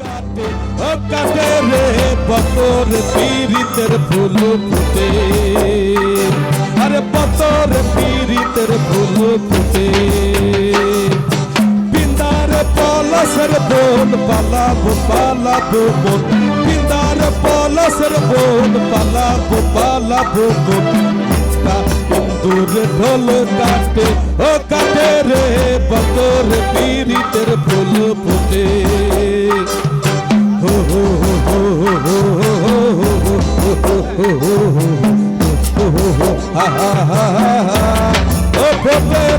কাটে। রে বতর পীড়িতের ফুল ফুটে। আরে বতর পীড়িতের ফুল ফুটে। পিন্দার পলসের বোন, পালাবো পালাবো বোন পিন্দার পলসের বোন, পালাবো পালাবো বোন ইন্দুর ঢোল কাটে।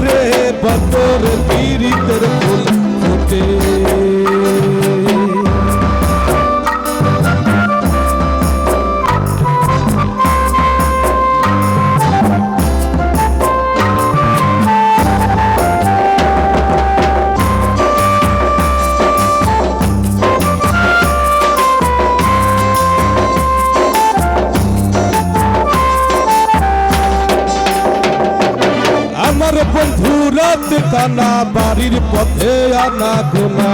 রে বতর পীড়িতের ফুল। আমার বন্ধু রাত বাড়ির পথে আনা গোনা।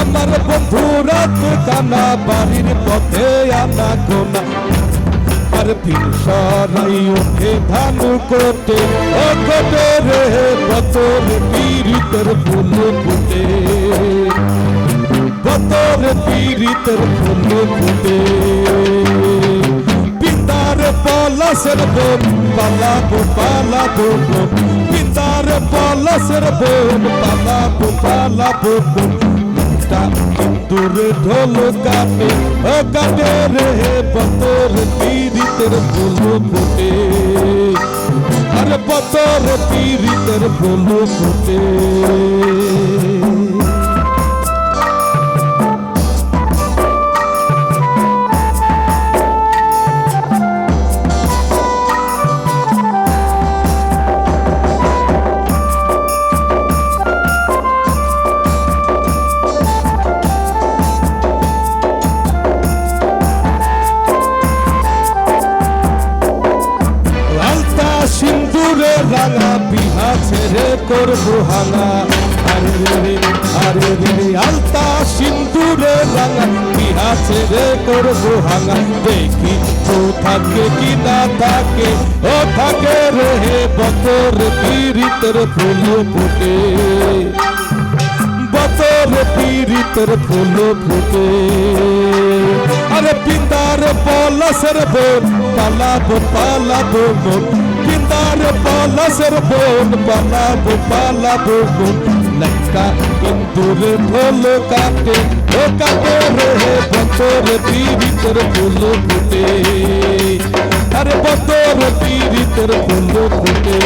আমার বন্ধু রাত কানা বাড়ির পথে আনা গোনা। আর ধান রে বতর পীড়িতের ফুল ফুটে। বতর ফুল ফুটে। পিতার পলাশের বোন পালাবো পালাবো বোন পিতার পলাশের বোন পালাবো পালাবো তা ইন্দুর ঢোল কাটে ও কাটে রে বতর পীড়িতের ফুল ফুটে। আরে বতর পীড়িতের ফুল ফুটে। ছেড়ে করব হাঙা আরে রে আরে আলতা সিন্দুরে রাঙা। বিহা ছেড়ে করব হাঙা দেখি তো থাকে কি না থাকে। ও থাকে রে বতর পীড়িতের ফুল ফুটে। বতর পীড়িতের ফুল ফুটে। আরে পিতার বোন পিতার পালাসের বোন পালাবো পালাবো লঙ্কা ইন্দুর ভোল কাটে ও কাটে রে বতর পীড়িতের ফুল ফুটে আরে বতর পীড়িতের ফুল ফুটে